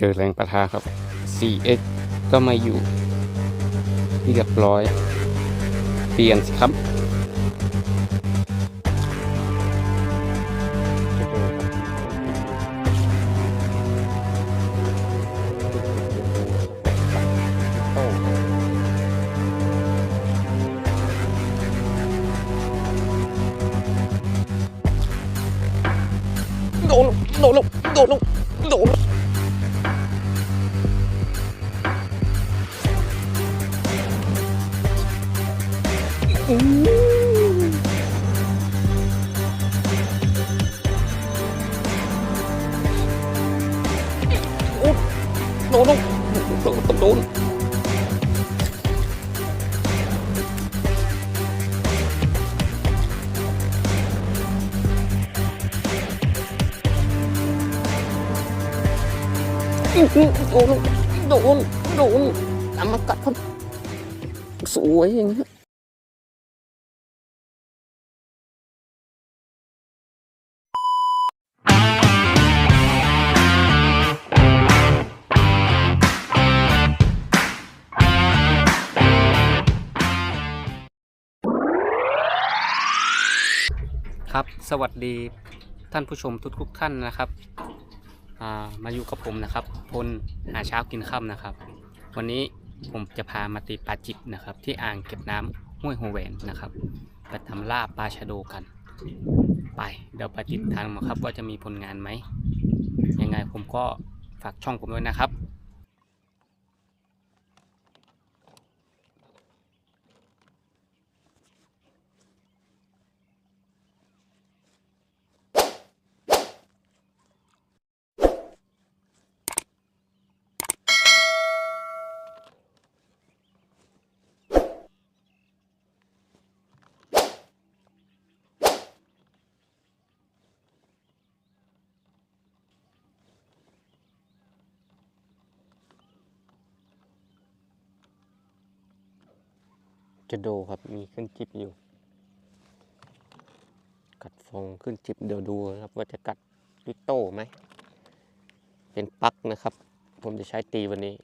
เจอแรงประทะครับ 4x ก็มาอยู่เรียบร้อย เปลี่ยนสิครับโดนโดนลงโดนลงโดนลง โดนลงโดนโดนโดนโดนโดนน้ำมันกัดครับสวยอย่างเงี้ย สวัสดีท่านผู้ชมทุกๆท่านนะครับามาอยู่กับผมนะครับ พลหาเช้ากินค่ำนะครับ วันนี้ผมจะพามาตีปลาจิบนะครับ ที่อ่างเก็บน้ำห้วยหัวแหวนนะครับไปทำล่าปลาชะโดกัน ไปเดี๋ยวไปติดตามมาครับว่าจะมีผลงานไหมยังไงผมก็ฝากช่องผมด้วยนะครับ จะโดครับมีขึ้นจิบอยู่ กัดฟองขึ้นจิบเดี๋ยวดูนะครับ ว่าจะกัดลิโต้ไหม เป็นปักนะครับ ผมจะใช้ตีวันนี้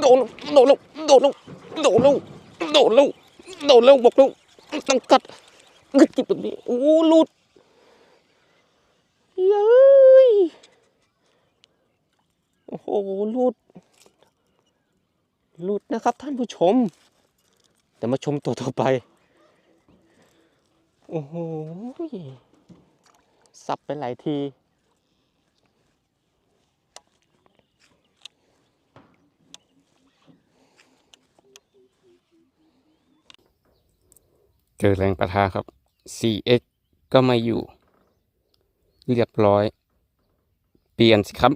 โดนโดนลงโดนลงโดนลงโดนลงโดนลงบอกลงต้องกัดกึดจิบแบบนี้โอ้ลุดเย้ย โอ้โหลุด หลุดนะครับท่านผู้ชม แต่มาชมตัวต่อไป โอ้โหสับไปหลายที เจอแรงประทะครับ 4x ก็ไมาอยู่ เรียบร้อย เปลี่ยนสิครับ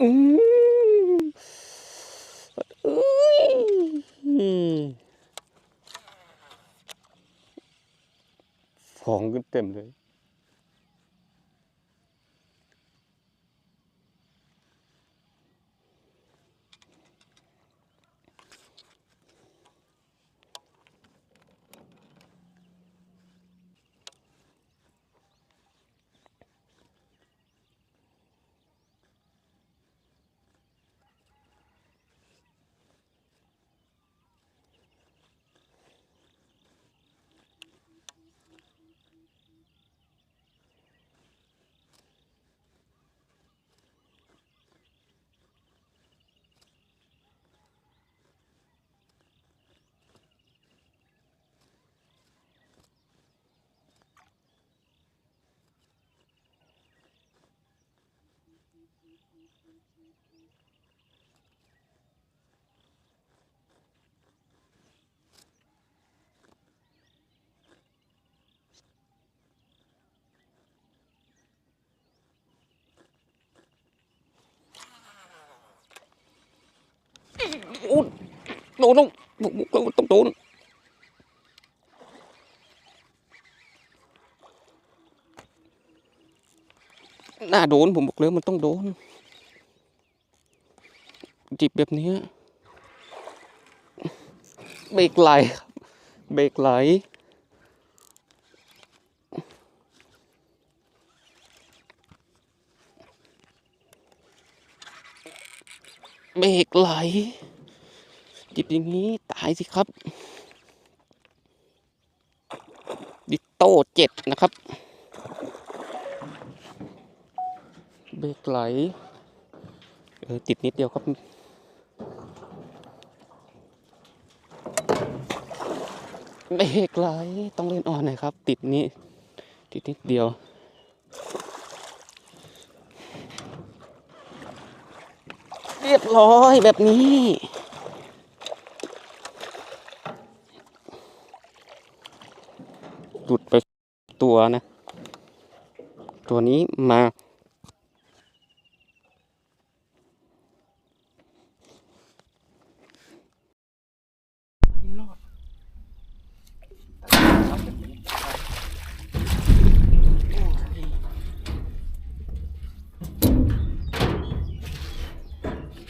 อืมฟองขึ้นเต็มเลย trốn đốn, không vụ vụ tông đốn. là đốn một một lớn mà tông đốn จิบแบบนี้เบรกไหลครับเบรกไหลเบรกไหล จิบอย่างนี้ตายสิครับ ดิโต้เจ็ดนะครับ เบรกไหล เออติดนิดเดียวครับ เบรกไหลต้องเล่นอ่อนหน่อยครับ ติดนี้ ติดนิดเดียวเรียบร้อยแบบนี้ หลุดไปตัวนะ ตัวนี้มา ไม่รอด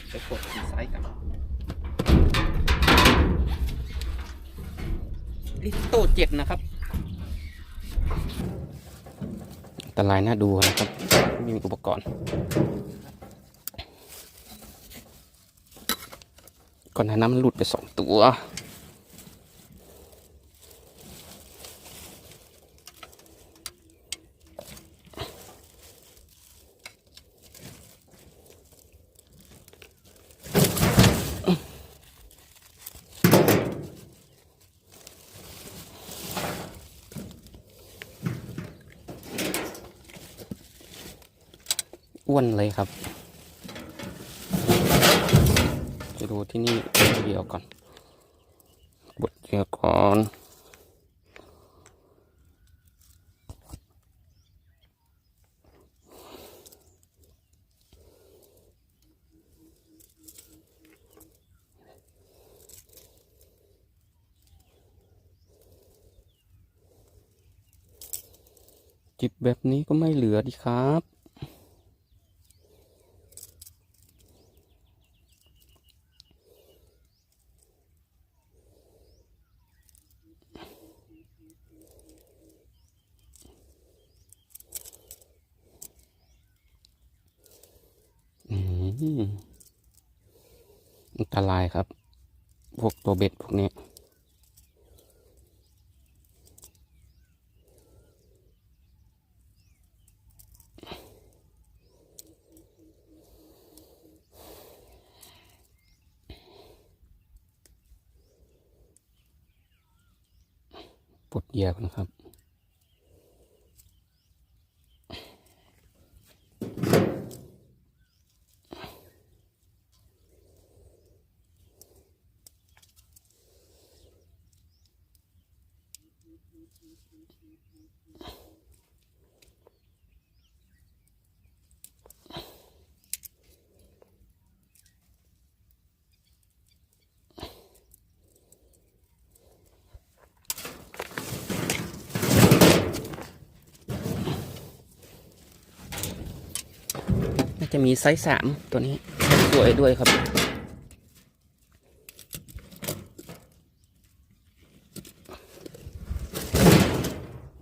ไปกดสีไซส์กันลิโต เจ็ดนะครับอันตรายน่าดูนะครับไม่มีอุปกรณ์ก่อนหน้านั้นมันหลุดไปสองตัว อ้วนเลยครับ จะดูที่นี่เดียวก่อน บดเหยื่อก่อนจิบแบบนี้ก็ไม่เหลือดีครับ อันตรายครับ พวกตัวเบ็ดพวกนี้ ดเหยียบนะครับ จะมีไซส์สามตัวนี้สวยด้วยครับ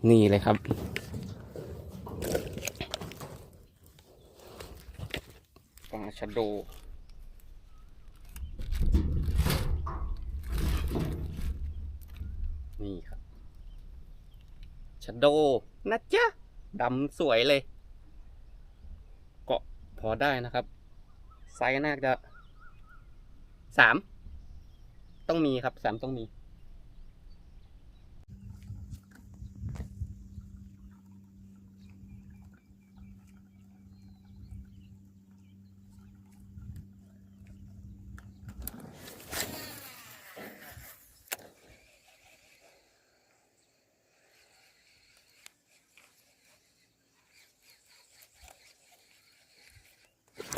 นี่เลยครับ ปลาชะโดนี่ครับชะโดนะจ๊ะดำสวยเลย อได้นะครับ ไซส์น่าจะสามต้องมีครับสามต้องมี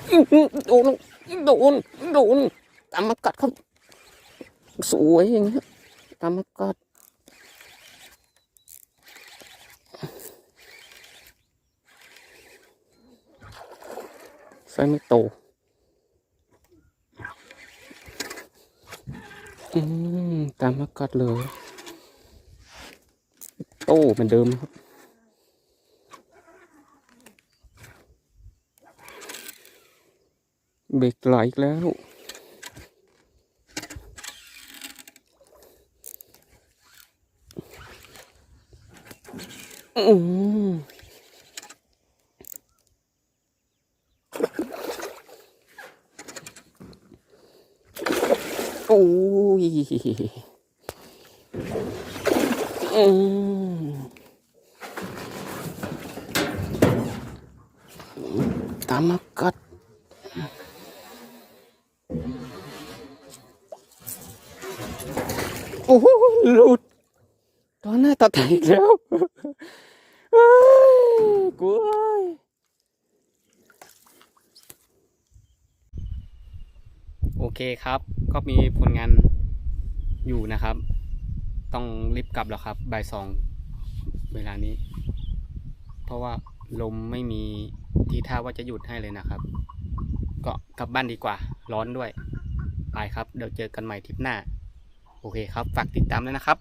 โดนโดนโดนตามมากัดครับ สวยอย่างเงี้ยตามมากอดไฟไม่โตอืมตามมากอดเลย โตเหมือนเดิมครับ เบรกไหลอีกแล้ว อืมโอ้ยอืมตามกัด โอ้โหหลุดตอนหน้าตาแตกแล้วเอ้ยกลัวเอ้ยโอเคครับ ก็มีผลงานอยู่นะครับ ต้องรีบกลับแล้วครับบ่ายสองเวลานี้ เพราะว่าลมไม่มีทีท่าว่าจะหยุดให้เลยนะครับ ก็กลับบ้านดีกว่า ร้อนด้วย ไปครับ เดี๋ยวเจอกันใหม่ทริปหน้า โอเคครับ ฝากติดตามด้วยนะครับ